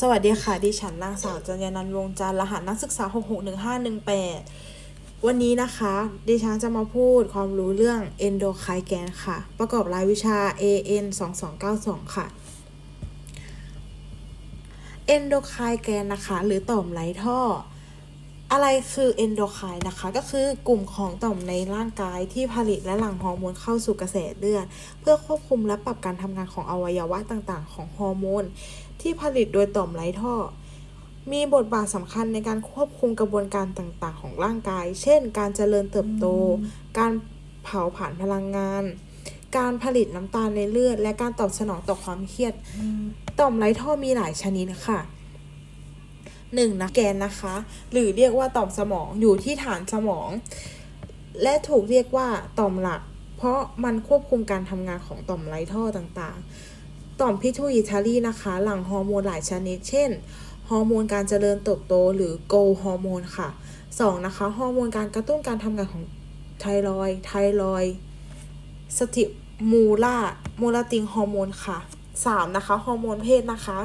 สวัสดีค่ะ ดิฉันนางสาวจัญญานันท์วงศ์จันทร์รหัสนักศึกษา 661518 วันนี้นะคะ ดิฉันจะมาพูดความรู้เรื่อง endocrine ค่ะ ประกอบรายวิชา AN 2292 ค่ะ endocrine นะคะ หรือต่อมไร้ท่อ อะไรคือ endocrine นะคะ ก็คือกลุ่มของต่อมในร่างกายที่ผลิตและหลั่งฮอร์โมนเข้าสู่กระแสเลือด เพื่อควบคุมและปรับการทำงานของอวัยวะต่างๆ ของฮอร์โมน ที่ผลิตโดยต่อมไร้ท่อ มีบทบาทสำคัญในการควบคุมกระบวนการต่างๆ ของร่างกาย เช่น การเจริญเติบโต การเผาผลาญพลังงาน การผลิตน้ำตาลในเลือด และการตอบสนองต่อความเครียด ต่อมไร้ท่อมีหลายชนิดค่ะหนึ่งนะแกนนะคะ หรือเรียกว่าต่อมสมองอยู่ที่ฐานสมอง และถูกเรียกว่าต่อมหลัก เพราะมันควบคุมการทำงานของต่อมไร้ท่อต่างๆ ต่อมพิทูอิทารีนะคะ หลั่งฮอร์โมนหลายชนิด เช่น ฮอร์โมนการเจริญเติบโตหรือโกลฮอร์โมนค่ะ 2. นะคะ ฮอร์โมนการกระตุ้นการทำงานของไทรอยไทรอยสติมูล่าโมลาติงฮอร์โมนค่ะ 3. นะคะ ฮอร์โมนเพศนะคะ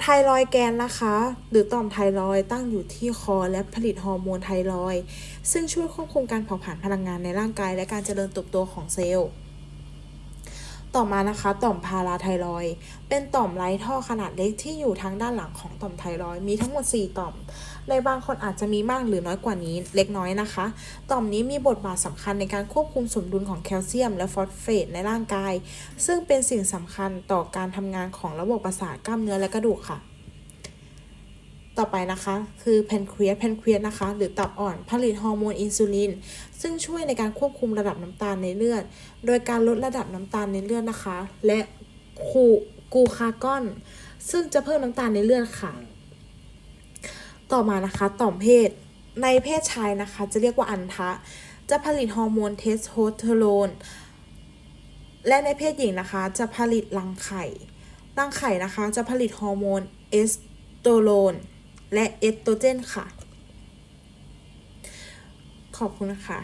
ไทรอยแกนนะคะ หรือต่อมไทรอยตั้งอยู่ที่คอและผลิตฮอร์โมนไทรอยซึ่งช่วยควบคุมการเผาผลาญพลังงานในร่างกายและการเจริญเติบโตของเซลล์ ต่อมานะคะต่อมพาราไทรอย เป็นต่อมไร้ท่อขนาดเล็กที่อยู่ทางด้านหลังของต่อมไทรอย มีทั้งหมด 4 ต่อม ในบางคนอาจจะมีมากหรือน้อยกว่านี้เล็กน้อยนะคะ ต่อมนี้มีบทบาทสำคัญในการควบคุมสมดุลของแคลเซียม และฟอสเฟตในร่างกาย ซึ่งเป็นสิ่งสำคัญต่อการทำงานของระบบประสาทกล้ามเนื้อและกระดูกค่ะ ต่อไปนะคะ คือแพนเครีสแพนเครีสนะคะ หรือตับอ่อนผลิตฮอร์โมนอินซูลิน ซึ่งช่วยในการควบคุมระดับน้ำตาลในเลือด โดยการลดระดับน้ำตาลในเลือดนะคะ และคูกูคากอน ซึ่งจะเพิ่มน้ำตาลในเลือดค่ะ ต่อมานะคะต่อมเพศ ในเพศชายนะคะ จะเรียกว่าอันทะ จะผลิตฮอร์โมนเทสโทสเตอโรนและในเพศหญิงนะคะ จะผลิตรังไข่รังไข่นะคะ จะผลิตฮอร์โมนเอสโตรน และเอสโตรเจนค่ะ ขอบคุณนะคะ